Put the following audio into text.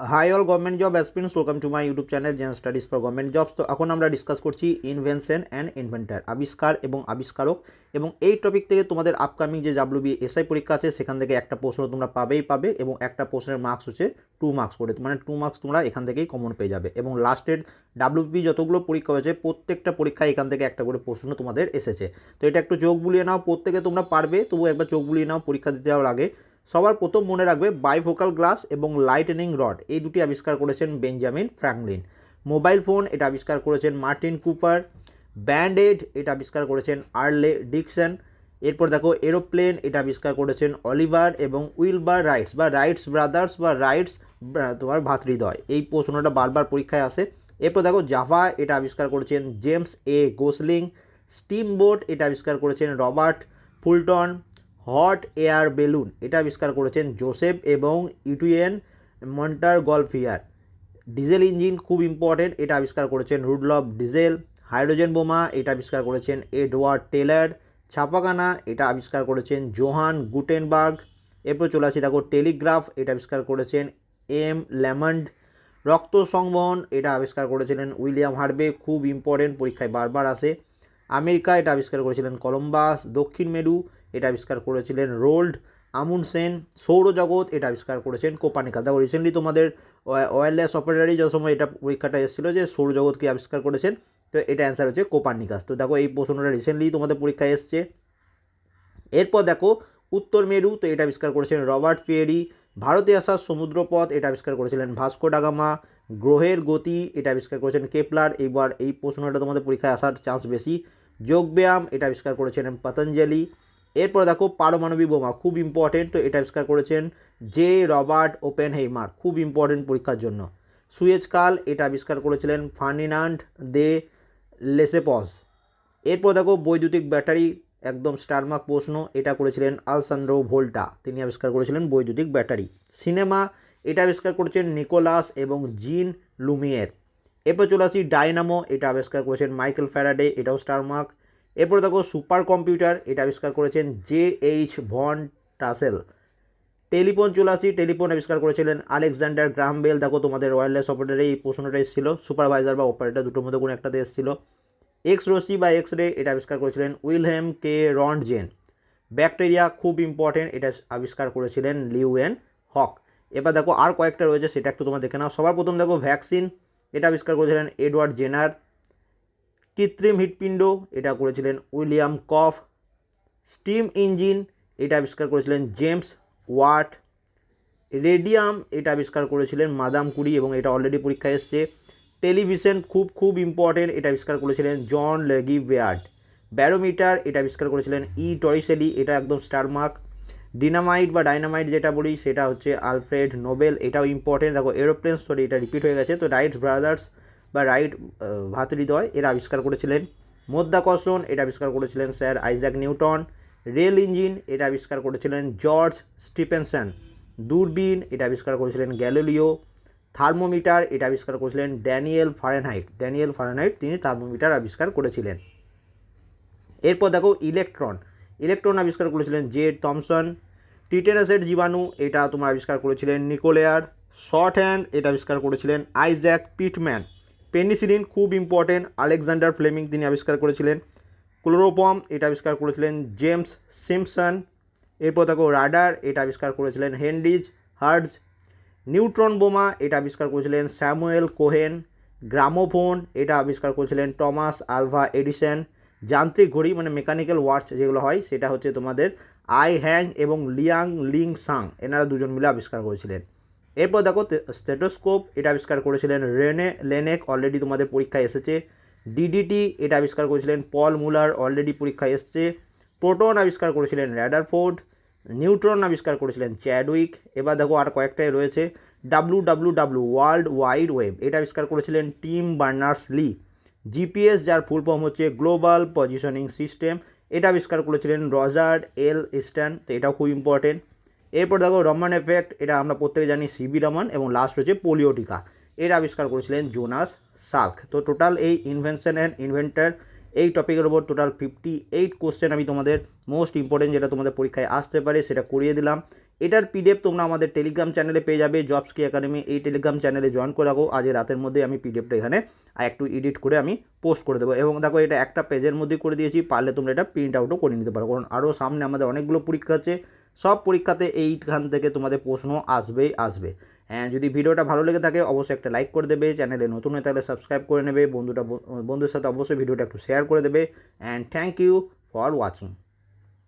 Hi all government job aspirants welcome to my YouTube channel gen studies for government jobs তো এখন আমরা discuss করছি invention and inventor আবিষ্কার এবং আবিষ্কারক। এবং এই টপিক থেকে তোমাদের আপকামিং যে ডাব্লিউবি এসআই পরীক্ষা আছে, সেখান থেকে একটা প্রশ্ন তোমরা পাবেই পাবে এবং একটা প্রশ্নের মার্কস হচ্ছে টু মার্কস করে মানে টু মার্কস তোমরা এখান থেকেই কমন পেয়ে যাবে। এবং লাস্টের ডাব্লিউবি যতগুলো পরীক্ষা হয়েছে, প্রত্যেকটা পরীক্ষায় এখান থেকে একটা করে প্রশ্ন তোমাদের এসেছে। তো এটা একটু চোখ বুলিয়ে নাও, প্রত্যেকে তোমরা পারবে তবু একবার চোখ বুলিয়ে নাও, পরীক্ষা দিতে আগে। সবার প্রথম মনে রাখবে বাইফোকাল গ্লাস এবং লাইটেনিং রড এই দুটি আবিষ্কার করেছেন বেঞ্জামিন ফ্র্যাঙ্কলিন মোবাইল ফোন এটা আবিষ্কার করেছেন মার্টিন কুপার ব্যান্ডেড এটা আবিষ্কার করেছেন আর্লে ডিকসন এরপর দেখো এরোপ্লেন এটা আবিষ্কার করেছেন অলিভার এবং উইলবার রাইটস বা রাইটস ব্রাদার্স বা রাইটস তোমার ভাতৃদয় এই প্রশ্নটা বারবার পরীক্ষায় আসে। এরপর দেখো জাভা এটা আবিষ্কার করেছেন James A Gosling steam boat এটা আবিষ্কার করেছেন Robert Fulton hot air balloon, এটা আবিষ্কার করেছেন জোসেফ এবং Etienne Montgolfier diesel engine খুব ইম্পর্টেন্ট এটা আবিষ্কার করেছেন রুডলফ ডিজেল। হাইড্রোজেন বোমা, এটা আবিষ্কার করেছেন এডওয়ার্ড টেলার। ছাপাখানা, এটা আবিষ্কার করেছেন জোহান গুটেনবার্গ। এরপর চলে আসি, দেখো, টেলিগ্রাফ, এটা আবিষ্কার করেছেন এম ল্যামন্ড। রক্ত সংবহন, এটা আবিষ্কার করেছিলেন উইলিয়াম হার্বে খুব ইম্পর্টেন্ট পরীক্ষায় বারবার আসে। আমেরিকা, এটা আবিষ্কার করেছিলেন কলম্বাস, দক্ষিণ মেরু, এটা আবিষ্কার করেছিলেন রোল্ড আমুনসেন সৌরজগৎ, এটা আবিষ্কার করেছেন কোপানিকাস দেখো রিসেন্টলি তোমাদের ওয়্যারলেস অপারেটারি যে সময় এটা পরীক্ষাটা এসেছিল যে সৌরজগৎকে আবিষ্কার করেছেন, তো এটা অ্যান্সার হচ্ছে কোপার্নিকাস। তো দেখো, এই প্রশ্নটা রিসেন্টলি তোমাদের পরীক্ষায় এসছে। এরপর দেখো, উত্তর মেরু, তো এটা আবিষ্কার করেছেন রবার্ট পিয়েরি। ভারতে আসা সমুদ্রপথ, এটা আবিষ্কার করেছিলেন ভাস্কো ডাগামা গ্রহের গতি এটা আবিষ্কার করেছেন কেপলার। এইবার এই প্রশ্নটা তোমাদের পরীক্ষায় আসার চান্স বেশি। যোগব্যায়াম এটা আবিষ্কার করেছেন পতঞ্জলি। এরপর দেখো পারমাণবিক বোমা, খুব ইম্পর্টেন্ট তো এটা আবিষ্কার করেছেন জে রবার্ট ওপেন হেইমার খুব ইম্পর্টেন্ট পরীক্ষার জন্য। সুয়েজ কাল এটা আবিষ্কার করেছিলেন ফার্নিনান্ড দে লেসেপস এরপর দেখো বৈদ্যুতিক ব্যাটারি, একদম স্টারমার্ক প্রশ্ন, এটা করেছিলেন আলসান্দ্রো ভোল্টা। তিনি আবিষ্কার করেছিলেন বৈদ্যুতিক ব্যাটারি। সিনেমা এটা আবিষ্কার করেছেন নিকোলাস এবং জিন লুমিয়ের। এরপর চলে আসি ডাইনামো, এটা আবিষ্কার করেছেন মাইকেল ফ্যারাডে, এটাও স্টারমার্ক এরপর দেখো সুপার কম্পিউটার, এটা আবিষ্কার করেছেন J H Von Tassel. Telephone চলে আসি, টেলিফোন আবিষ্কার করেছিলেন আলেকজান্ডার গ্রাম বেল। দেখো তোমাদের ওয়্যারলেস অপারেটারে এই প্রশ্নটা এসেছিল, সুপারভাইজার বা অপারেটার দুটোর মধ্যে কোনো একটাতে এসেছিল। এক্স রশ্মি বা এক্স রে এটা আবিষ্কার করেছিলেন উইলহেম কে রন্টজেন। ব্যাকটেরিয়া খুব ইম্পর্টেন্ট এটা আবিষ্কার করেছিলেন লিউয়েন হক। এবার দেখো আর কয়েকটা রয়েছে, সেটা একটু তোমার দেখে নাও। সবার প্রথম দেখো ভ্যাকসিন, এটা আবিষ্কার করেছিলেন এডওয়ার্ড জেনার। কৃত্রিম হৃৎপিণ্ড, এটা করেছিলেন উইলিয়াম কফ। স্টিম ইঞ্জিন, এটা আবিষ্কার করেছিলেন জেমস ওয়াট। রেডিয়াম, এটা আবিষ্কার করেছিলেন মাদাম কুরি এবং এটা অলরেডি পরীক্ষায় এসছে। টেলিভিশন খুব খুব ইম্পর্টেন্ট এটা আবিষ্কার করেছিলেন জন লেগি বেয়ার্ড ব্যারোমিটার, এটা আবিষ্কার করেছিলেন ই টরিসেলি, এটা একদম স্টারমার্ক ডিনামাইট বা ডাইনামাইট যেটা বলি, সেটা হচ্ছে আলফ্রেড নোবেল এটাও ইম্পর্টেন্ট দেখো এরোপ্লেন স্টোরি এটা রিপিট হয়ে গেছে। তো রাইট ব্রাদার্স বা রাইট ভাতৃদয় এরা আবিষ্কার করেছিলেন। মধ্যাকর্ষণ এটা আবিষ্কার করেছিলেন sir Isaac Newton rail engine এটা আবিষ্কার করেছিলেন জর্জ স্টিফেনসন দূরবীন এটা আবিষ্কার করেছিলেন গ্যালিলিও থার্মোমিটার এটা আবিষ্কার করেছিলেন ড্যানিয়েল ফারেনহাইট ড্যানিয়েল ফারেনহাইট তিনি থার্মোমিটার আবিষ্কার করেছিলেন। এরপর দেখো ইলেকট্রন ইলেকট্রন আবিষ্কার করেছিলেন জে থমসন টিটেনাসের জীবাণু, এটা তোমার আবিষ্কার করেছিলেন নিকোলেয়ার, শর্ট হ্যান্ড, এটা আবিষ্কার করেছিলেন আইজ্যাক পিটম্যান। পেনিসিলিন খুব ইম্পর্টেন্ট আলেকজান্ডার ফ্লেমিং তিনি আবিষ্কার করেছিলেন। ক্লোরোপম এটা আবিষ্কার করেছিলেন জেমস সিমসন এরপর দেখো রাডার, এটা আবিষ্কার করেছিলেন হেনরিজ হার্ডস নিউট্রন বোমা, এটা আবিষ্কার করেছিলেন স্যামুয়েল কোহেন। গ্রামোফোন, এটা আবিষ্কার করেছিলেন টমাস আলভা এডিসন। যান্ত্রিক ঘড়ি মানে মেকানিক্যাল ওয়াচ যেগুলো হয়, সেটা হচ্ছে তোমাদের আই হ্যাং এবং লিয়াং লিং সাং, এনারা দুজন মিলে আবিষ্কার করেছিলেন। এরপর দেখো স্টেটোস্কোপ এটা আবিষ্কার করেছিলেন রেনে, লেনেক অলরেডি তোমাদের পরীক্ষায় এসেছে। ডিডিটি এটা আবিষ্কার করেছিলেন পল মুলার অলরেডি পরীক্ষায় এসছে। প্রোটন আবিষ্কার করেছিলেন র্যাডারফোর্ড। নিউট্রন আবিষ্কার করেছিলেন চ্যাডউইক। এবার দেখো, আর কয়েকটাই রয়েছে। W W W world wide web এটা আবিষ্কার করেছিলেন টিম বার্নার্স লি। জিপিএস, যার ফুল ফর্ম হচ্ছে গ্লোবাল পজিশনিং সিস্টেম এটা আবিষ্কার করেছিলেন রজার্ড এল স্ট্যান্ড তো এটাও খুব ইম্পর্টেন্ট এরপর দেখো রমান এফেক্ট এটা আমরা প্রত্যেকে জানি সিবি রমান, এবং লাস্ট হচ্ছে পোলিওটিকা। এটা আবিষ্কার করেছিলেন জোনাস সাল্ক। তো টোটাল এই ইনভেনশন অ্যান্ড ইনভেন্টার এই টপিকের ওপর টোটাল ফিফটি এইট কোশ্চেন আমি তোমাদের মোস্ট ইম্পর্টেন্ট যেটা তোমাদের পরীক্ষায় আসতে পারে সেটা করিয়ে দিলাম। এটার পিডিএফ তোমরা আমাদের টেলিগ্রাম চ্যানেলে পেয়ে যাবে। জবস কি একাডেমি এই টেলিগ্রাম চ্যানেলে জয়েন করে রাখো। আজ রাতের মধ্যে আমি পিডিএফটা এখানে একটু এডিট করে আমি পোস্ট করে দেবো। এবং দেখো এটা একটা পেজের মধ্যে করে দিয়েছি। পারলে তোমরা এটা প্রিন্ট আউটও করে নিতে পারো। কারণ আরও সামনে আমাদের অনেকগুলো পরীক্ষা আছে। সব পরীক্ষাতে এইখান থেকে তোমাদের প্রশ্ন আসবেই আসবে। যদি ভিডিওটা ভালো লেগে থাকে, অবশ্যই একটা লাইক করে দেবে, চ্যানেলে নতুন হয়ে থাকলে সাবস্ক্রাইব করে নেবে, বন্ধুটা বন্ধুর সাথে অবশ্যই ভিডিওটা একটু শেয়ার করে দেবে and thank you for watching